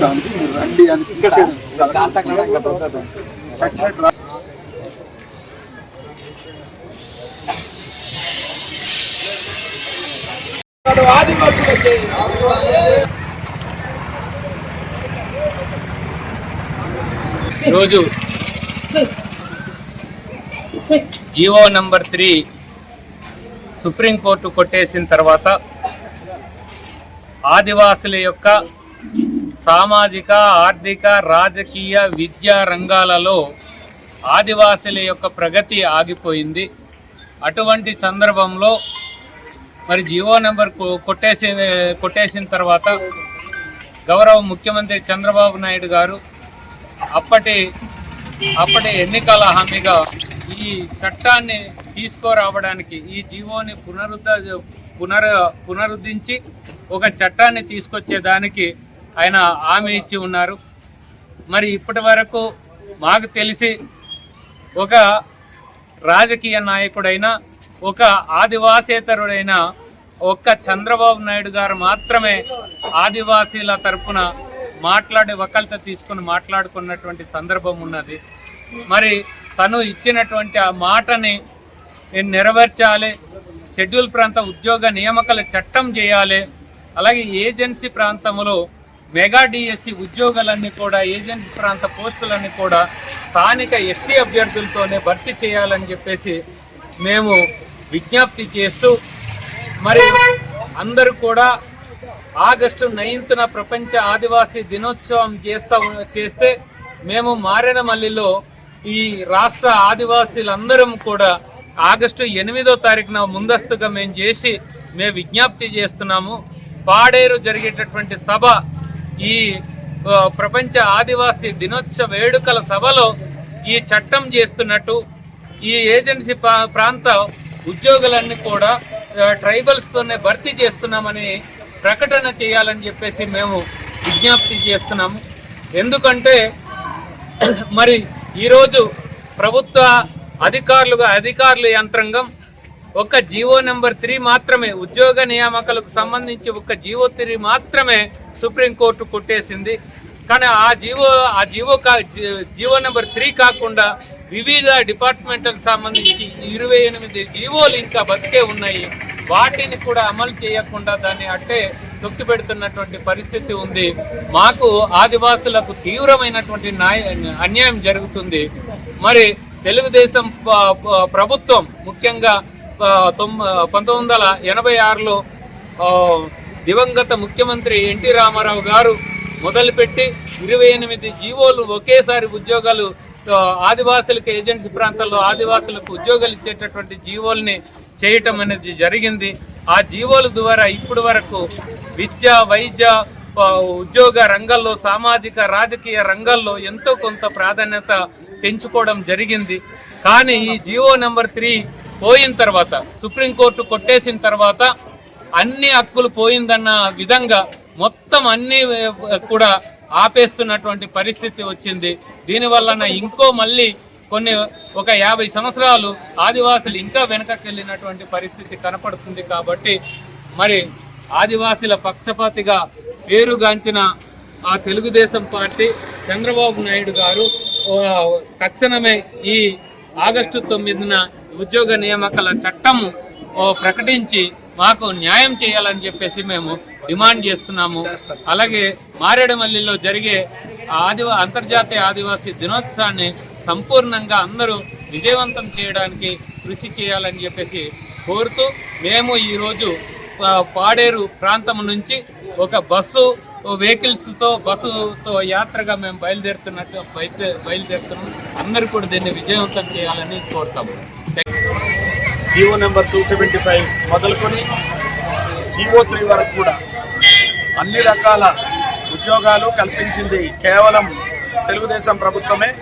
దానికి రండి అని పిలిచేది. ఆదివాసులకి రోజు జీవో నంబర్ త్రీ సుప్రీంకోర్టు కొట్టేసిన తర్వాత ఆదివాసుల యొక్క సామాజిక ఆర్థిక రాజకీయ విద్యా రంగాలలో ఆదివాసుల యొక్క ప్రగతి ఆగిపోయింది. అటువంటి సందర్భంలో మరి జీవో నెంబర్ కొట్టేసి కొట్టేసిన తర్వాత గౌరవ ముఖ్యమంత్రి చంద్రబాబు నాయుడు గారు అప్పటి అప్పటి ఎన్నికల హామీగా ఈ చట్టాన్ని తీసుకురావడానికి ఈ జీవోని పునరుద్ధ పునరు పునరుద్ధరించి ఒక చట్టాన్ని తీసుకొచ్చేదానికి ఆయన హామీ ఇచ్చి ఉన్నారు. మరి ఇప్పటి వరకు మాకు తెలిసి ఒక రాజకీయ నాయకుడైన ఒక ఆదివాసేతరుడైన ఒక్క చంద్రబాబు నాయుడు గారు మాత్రమే ఆదివాసీల తరఫున మాట్లాడే వకల్త తీసుకుని మాట్లాడుకున్నటువంటి సందర్భం ఉన్నది. మరి తను ఇచ్చినటువంటి ఆ మాటని నేను నెరవేర్చాలి షెడ్యూల్ ప్రాంత ఉద్యోగ నియామకాల చట్టం చేయాలి అలాగే ఏజెన్సీ ప్రాంతంలో మెగా డిఎస్సి ఉద్యోగాలన్నీ కూడా ఏజెన్సీ ప్రాంత పోస్టులన్నీ కూడా స్థానిక ఎస్టీ అభ్యర్థులతోనే భర్తీ చేయాలని చెప్పేసి మేము విజ్ఞప్తి చేస్తూ మరి అందరూ కూడా ఆగస్టు నైన్త్న ప్రపంచ ఆదివాసీ దినోత్సవం చేస్తా చేస్తే మేము మారేనమల్లిలో ఈ రాష్ట్ర ఆదివాసీలందరం కూడా ఆగస్టు ఎనిమిదో తారీఖున ముందస్తుగా మేము చేసి మేము విజ్ఞప్తి చేస్తున్నాము. పాడేరు జరిగేటటువంటి సభ ఈ ప్రపంచ ఆదివాసీ దినోత్సవ వేడుకల సభలో ఈ చట్టం చేస్తున్నట్టు ఈ ఏజెన్సీ ప్రా- ప్రాంత ఉద్యోగులన్నీ కూడా ట్రైబల్స్తోనే భర్తీ చేస్తున్నామని ప్రకటన చేయాలని చెప్పేసి మేము విజ్ఞప్తి చేస్తున్నాము. ఎందుకంటే మరి ఈరోజు ప్రభుత్వ అధికారులుగా అధికారుల యంత్రాంగం ఒక్క జీవో నెంబర్ త్రీ మాత్రమే. ఉద్యోగ నియామకాలకు సంబంధించి ఒక్క జీవో త్రీ మాత్రమే సుప్రీంకోర్టు కొట్టేసింది. కానీ ఆ జీవో ఆ జీవో కా జీవో నెంబర్ త్రీ కాకుండా వివిధ డిపార్ట్మెంట్లకు సంబంధించి ఇరవై ఎనిమిది జీవోలు ఇంకా బతికే ఉన్నాయి. వాటిని కూడా అమలు చేయకుండా దాన్ని అట్టే తొక్కి పెడుతున్నటువంటి పరిస్థితి ఉంది. మాకు ఆదివాసులకు తీవ్రమైనటువంటి న్యాయ అన్యాయం జరుగుతుంది. మరి తెలుగుదేశం ప్రభుత్వం ముఖ్యంగా పంతొమ్మిది వందల ఎనభై ఆరులో దివంగత ముఖ్యమంత్రి ఎన్టీ రామారావు గారు మొదలుపెట్టి ఇరవై ఎనిమిది జీవోలు ఒకేసారి ఉద్యోగాలు ఆదివాసులకు ఏజెన్సీ ప్రాంతాల్లో ఆదివాసులకు ఉద్యోగాలు ఇచ్చేటటువంటి జీవోల్ని చేయటం అనేది జరిగింది. ఆ జీవోల ద్వారా ఇప్పటి వరకు విద్య వైద్య ఉద్యోగ రంగంలో సామాజిక రాజకీయ రంగాల్లో ఎంతో కొంత ప్రాధాన్యత పెంచుకోవడం జరిగింది. కానీ ఈ జీవో నెంబర్ త్రీ పోయిన తర్వాత సుప్రీంకోర్టు కొట్టేసిన తర్వాత అన్ని హక్కులు పోయిందన్న విధంగా మొత్తం అన్ని కూడా ఆపేస్తున్నటువంటి పరిస్థితి వచ్చింది. దీనివలన ఇంకో మళ్ళీ కొన్ని ఒక యాభై సంవత్సరాలు ఆదివాసులు ఇంకా వెనకకెళ్ళినటువంటి పరిస్థితి కనపడుతుంది కాబట్టి మరి ఆదివాసుల పక్షపాతిగా పేరుగాంచిన ఆ తెలుగుదేశం పార్టీ చంద్రబాబు నాయుడు గారు తక్షణమే ఈ ఆగస్టు తొమ్మిదిన ఉద్యోగ నియామకాల చట్టం ఓ ప్రకటించి మాకు న్యాయం చేయాలని చెప్పేసి మేము డిమాండ్ చేస్తున్నాము. అలాగే మారేడుమల్లిలో జరిగే ఆదివా అంతర్జాతీయ ఆదివాసీ దినోత్సవాన్ని సంపూర్ణంగా అందరూ విజయవంతం చేయడానికి కృషి చేయాలని చెప్పేసి కోరుతూ మేము ఈరోజు పాడేరు ప్రాంతం నుంచి ఒక బస్సు వెహికల్స్తో బస్సుతో యాత్రగా మేము బయలుదేరుతున్నట్టు బయట బయలుదేరుతున్నాం. అందరూ కూడా దీన్ని విజయవంతం చేయాలని కోరుతాము G O number two seventy five మొదలుకొని జీవో త్రీ వరకు కూడా అన్ని రకాల ఉద్యోగాలు కల్పించింది కేవలం తెలుగుదేశం ప్రభుత్వమే.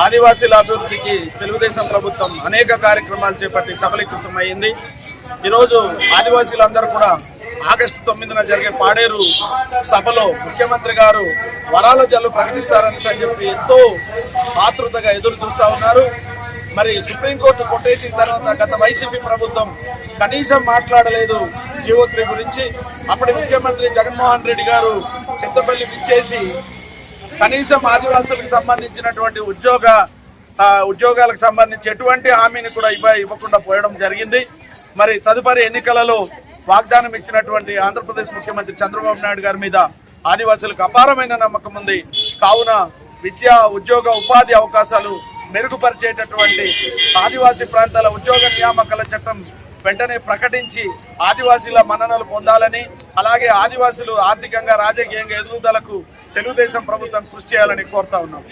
ఆదివాసీల అభివృద్ధికి తెలుగుదేశం ప్రభుత్వం అనేక కార్యక్రమాలు చేపట్టి సఫలీకృతమైంది ఈరోజు ఆదివాసీలందరూ కూడా ఆగస్టు తొమ్మిదిన జరిగే పాడేరు సభలో ముఖ్యమంత్రి గారు వరాల జల్లు ప్రకటిస్తారని చెప్పి ఎంతో ఆతృతగా ఎదురు చూస్తూ ఉన్నారు. మరి సుప్రీంకోర్టు కొట్టేసిన తర్వాత గత వైసీపీ ప్రభుత్వం కనీసం మాట్లాడలేదు జీవో త్రీ గురించి. అప్పటి ముఖ్యమంత్రి జగన్మోహన్ రెడ్డి గారు చింతపల్లి విచ్చేసి కనీసం ఆదివాసులకు సంబంధించినటువంటి ఉద్యోగ ఉద్యోగాలకు సంబంధించి ఎటువంటి హామీని కూడా ఇవ్వ ఇవ్వకుండా పోయడం జరిగింది. మరి తదుపరి ఎన్నికలలో వాగ్దానం ఇచ్చినటువంటి ఆంధ్రప్రదేశ్ ముఖ్యమంత్రి చంద్రబాబు నాయుడు గారి మీద ఆదివాసులకు అపారమైన నమ్మకం ఉంది. కావున విద్య ఉద్యోగ ఉపాధి అవకాశాలు మెరుగుపరిచేటటువంటి ఆదివాసీ ప్రాంతాల ఉద్యోగ నియామకాల చట్టం వెంటనే ప్రకటించి ఆదివాసీల మన్ననలు పొందాలని అలాగే ఆదివాసులు ఆర్థికంగా రాజకీయంగా ఎదుగుదలకు తెలుగుదేశం ప్రభుత్వం కృషి చేయాలని కోరుతా ఉన్నాం.